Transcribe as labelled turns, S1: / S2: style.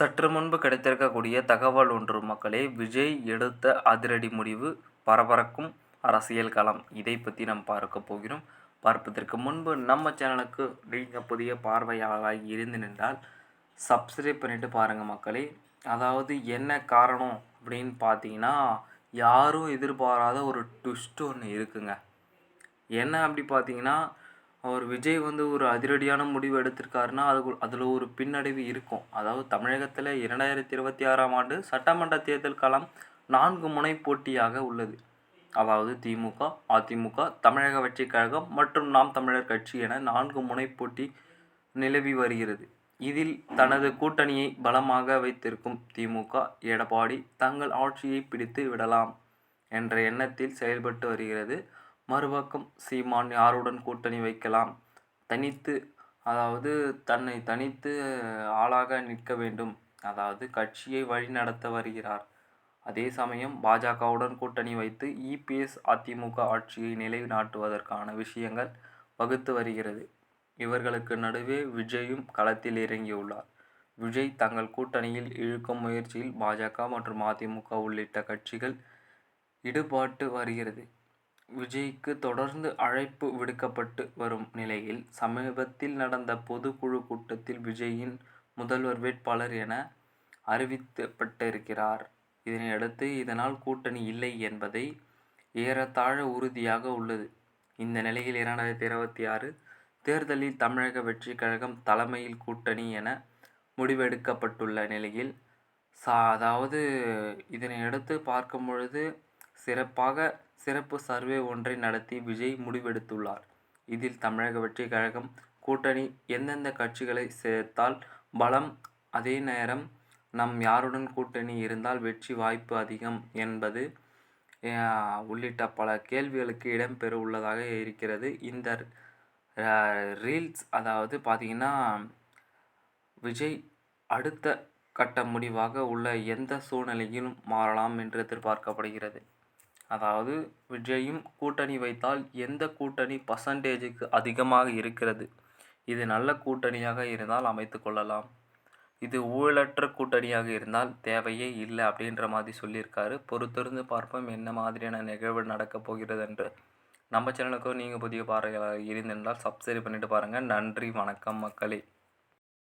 S1: சற்று முன்பு கிடைத்திருக்கக்கூடிய தகவல் ஒன்று மக்களே. விஜய் எடுத்த அதிரடி முடிவு பரபரக்கும் அரசியல் களம். இதை பற்றி நாம் பார்க்க போகிறோம். பார்ப்பதற்கு முன்பு நம்ம சேனலுக்கு நீங்கள் புதிய பார்வையாளராக இருந்து நின்றால் சப்ஸ்கிரைப் பண்ணிட்டு பாருங்கள் மக்களே. அதாவது என்ன காரணம் அப்படின்னு பார்த்தீங்கன்னா யாரும் எதிர்பாராத ஒரு ட்விஸ்ட் ஒன்று இருக்குங்க. என்ன அப்படி பார்த்தீங்கன்னா அவர் விஜய் வந்து ஒரு அதிரடியான முடிவு எடுத்திருக்காருன்னா அது அதில் ஒரு பின்னடைவு இருக்கும். அதாவது தமிழகத்தில் இரண்டாயிரத்தி இருபத்தி ஆறாம் ஆண்டு சட்டமன்ற தேர்தல் காலம் நான்கு முனை போட்டியாக உள்ளது. அதாவது திமுக அதிமுக தமிழக வெற்றிக் கழகம் மற்றும் நாம் தமிழர் கட்சி என நான்கு முனை போட்டி நிலவி வருகிறது. இதில் தனது கூட்டணியை பலமாக வைத்திருக்கும் திமுக எடப்பாடி தங்கள் ஆட்சியை பிடித்து விடலாம் என்ற எண்ணத்தில் செயல்பட்டு வருகிறது. மறுபக்கம் சீமான் யாருடன் கூட்டணி வைக்கலாம்? தனித்து அதாவது தன்னை தனித்து ஆளாக நிற்க வேண்டும். அதாவது கட்சியை வழிநடத்த வருகிறார். அதே சமயம் பாஜகவுடன் கூட்டணி வைத்து இபிஎஸ் அதிமுக ஆட்சியை நிலைநாட்டுவதற்கான விஷயங்கள் வகுத்து வருகிறது. இவர்களுக்கு நடுவே விஜயும் களத்தில் இறங்கியுள்ளார். விஜய் தங்கள் கூட்டணியில் இழுக்கும் முயற்சியில் பாஜக மற்றும் அதிமுக உள்ளிட்ட கட்சிகள் ஈடுபாட்டு வருகிறது. விஜய்க்கு தொடர்ந்து அழைப்பு விடுக்கப்பட்டு வரும் நிலையில் சமீபத்தில் நடந்த பொதுக்குழு கூட்டத்தில் விஜயின் முதல்வர் வேட்பாளர் என அறிவிக்கப்பட்டிருக்கிறார். இதனையடுத்து இதனால் கூட்டணி இல்லை என்பதை ஏறத்தாழ உறுதியாக உள்ளது. இந்த நிலையில் இரண்டாயிரத்தி இருபத்தி ஆறு தேர்தலில் தமிழக வெற்றி கழகம் தலைமையில் கூட்டணி என முடிவெடுக்கப்பட்டுள்ள நிலையில் சா அதாவது இதனையடுத்து பார்க்கும் பொழுது சிறப்பாக சிறப்பு சர்வே ஒன்றை நடத்தி விஜய் முடிவெடுத்துள்ளார். இதில் தமிழக வெற்றி கழகம் கூட்டணி எந்தெந்த கட்சிகளை சேர்த்தால் பலம் அதே நேரம் நம் யாருடன் கூட்டணி இருந்தால் வெற்றி வாய்ப்பு அதிகம் என்பது உள்ளிட்ட பல கேள்விகளுக்கு இடம்பெற உள்ளதாக இருக்கிறது. இந்த ரீல்ஸ் அதாவது பார்த்திங்கன்னா விஜய் அடுத்த கட்ட முடிவாக உள்ள எந்த சூழ்நிலையிலும் மாறலாம் என்று எதிர்பார்க்கப்படுகிறது. அதாவது விஜயும் கூட்டணி வைத்தால் எந்த கூட்டணி பர்சன்டேஜுக்கு அதிகமாக இருக்கிறது? இது நல்ல கூட்டணியாக இருந்தால் அமைத்து கொள்ளலாம். இது ஊழலற்ற கூட்டணியாக இருந்தால் தேவையே இல்லை அப்படின்ற மாதிரி சொல்லியிருக்காரு. பொறுத்திருந்து பார்ப்போம் என்ன மாதிரியான நிகழ்வு நடக்கப் போகிறது என்று. நம்ம சேனலுக்கும் நீங்கள் புதிய பாறைகளாக இருந்தென்றால் சப்ஸ்கிரைப் பண்ணிட்டு பாருங்கள் நன்றி வணக்கம் மக்களே.